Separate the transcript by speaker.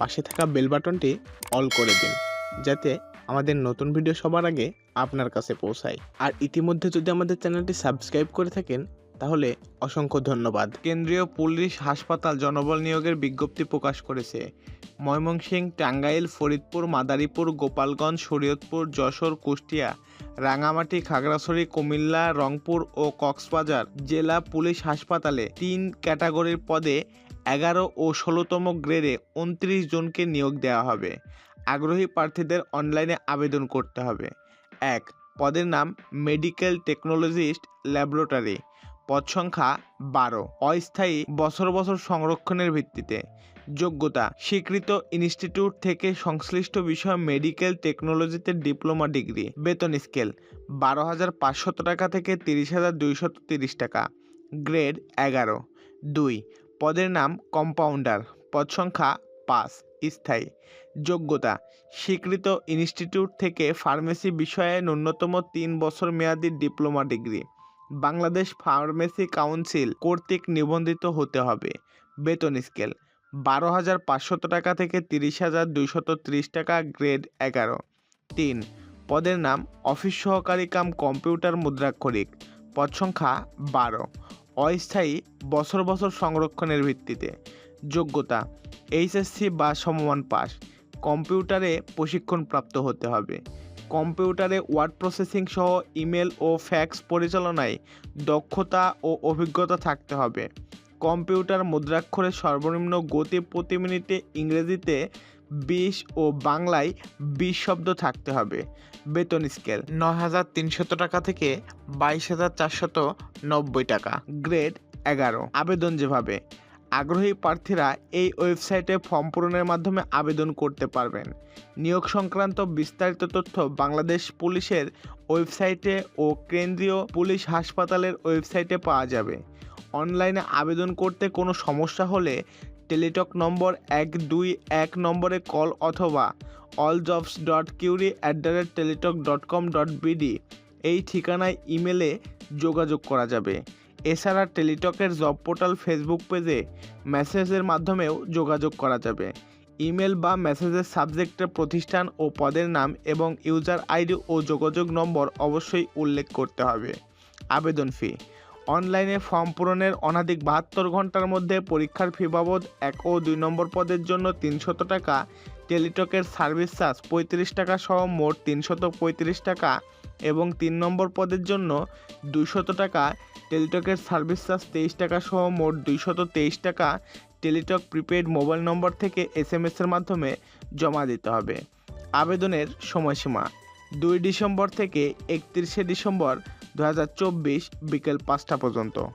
Speaker 1: পাশে থাকা বেল বাটনটি অল করে দিন, যাতে আমাদের নতুন ভিডিও সবার আগে আপনার কাছে পৌঁছায়। আর ইতিমধ্যে যদি আমাদের চ্যানেলটি সাবস্ক্রাইব করে থাকেন, তাহলে অসংখ্য ধন্যবাদ।
Speaker 2: কেন্দ্রীয় পুলিশ হাসপাতাল জনবল নিয়োগের বিজ্ঞপ্তি প্রকাশ করেছে। ময়মনসিং, টাঙ্গাইল, ফরিদপুর, মাদারীপুর, গোপালগঞ্জ, শরীয়তপুর, যশোর, কুষ্টিয়া, রাঙামাটি, খাগড়াছড়ি, কুমিল্লা, রংপুর ও কক্সবাজার জেলা পুলিশ হাসপাতালে তিন ক্যাটাগরির পদে এগারো ও ষোলোতম গ্রেডে উনত্রিশ জনকে নিয়োগ দেওয়া হবে। আগ্রহী প্রার্থীদের অনলাইনে আবেদন করতে হবে। এক, পদের নাম মেডিকেল টেকনোলজিস্ট ল্যাবরেটরি। পদ সংখ্যা বারো, অস্থায়ী বছর বছর সংরক্ষণের ভিত্তিতে। যোগ্যতা, স্বীকৃত ইনস্টিটিউট থেকে সংশ্লিষ্ট বিষয় মেডিকেল টেকনোলজিতে ডিপ্লোমা ডিগ্রি। বেতন স্কেল, বারো হাজার পাঁচশত টাকা থেকে তিরিশ হাজার দুইশত তিরিশ টাকা। গ্রেড এগারো। দুই পদের নাম কম্পাউন্ডার পদ সংখ্যা পাঁচ, স্থায়ী। যোগ্যতা, স্বীকৃত ইনস্টিটিউট থেকে ফার্মেসি বিষয়ে ন্যূনতম তিন বছর মেয়াদী diploma degree Bangladesh pharmacy council কর্তৃক নিবন্ধিত হতে হবে। বেতন স্কেল বারো হাজার পাঁচশত টাকা থেকে তিরিশ হাজার দুইশত ত্রিশ টাকা গ্রেড এগারো। তিন, পদের নাম অফিস সহকারী কাম কম্পিউটার মুদ্রাক্ষরিক, পদ সংখ্যা বারো। অস্থায়ী বছর বছর সংরক্ষণের ভিত্তিতে। যোগ্যতা, এইচএসসি বা সমমান পাস। কম্পিউটারে প্রশিক্ষণপ্রাপ্ত হতে হবে। কম্পিউটারে ওয়ার্ড প্রসেসিং সহ ইমেল ও ফ্যাক্স পরিচালনায় দক্ষতা ও অভিজ্ঞতা থাকতে হবে। কম্পিউটার মুদ্রাক্ষরের সর্বনিম্ন গতি প্রতি মিনিটে ইংরেজিতে বিশ ও বাংলায় বিশ শব্দ থাকতে হবে। বেতন স্কেল, নয় হাজার তিনশত টাকা থেকে বাইশ হাজার চারশত নব্বই টাকা। গ্রেড এগারো। আবেদন যেভাবে। আগ্রহী প্রার্থীরা এই ওয়েবসাইটে ফর্ম পূরণের মাধ্যমে আবেদন করতে পারবেন। নিয়োগ সংক্রান্ত বিস্তারিত তথ্য বাংলাদেশ পুলিশের ওয়েবসাইটে ও কেন্দ্রীয় পুলিশ হাসপাতালের ওয়েবসাইটে পাওয়া যাবে। অনলাইনে আবেদন করতে কোনো সমস্যা হলে টেলিটক নম্বর এক দুই এক নম্বরে কল অথবা all jobs dot query at the rate Teletalk dot com dot BD এই ঠিকানায় ইমেলে যোগাযোগ করা যাবে। এছাড়া টেলিটকের জব পোর্টাল ফেসবুক পেজে মেসেজের মাধ্যমেও যোগাযোগ করা যাবে। ইমেল বা মেসেজের সাবজেক্টের প্রতিষ্ঠান ও পদের নাম এবং ইউজার আইডি ও যোগাযোগ নম্বর অবশ্যই উল্লেখ করতে হবে। আবেদন ফি অনলাইনে ফর্ম পূরণের অনাধিক বাহাত্তর ঘণ্টার মধ্যে পরীক্ষার ফি বাবদ এক ও দুই নম্বর পদের জন্য তিনশত টাকা, টেলিটকের সার্ভিস চার্জ পঁয়ত্রিশ টাকা সহ মোট তিনশত পঁয়ত্রিশ টাকা এবং তিন নম্বর পদের জন্য দুইশত টাকা, টেলিটকের সার্ভিস চার্জ তেইশ টাকা সহ মোট দুইশত তেইশ টাকা, টেলিটক প্রিপেড মোবাইল নম্বর থেকে এস এম এসের মাধ্যমে জমা দিতে হবে। আবেদনের সময়সীমা, দুই ডিসেম্বর থেকে একত্রিশে ডিসেম্বর দু হাজার চব্বিশ বিকেল পাঁচটা পর্যন্ত।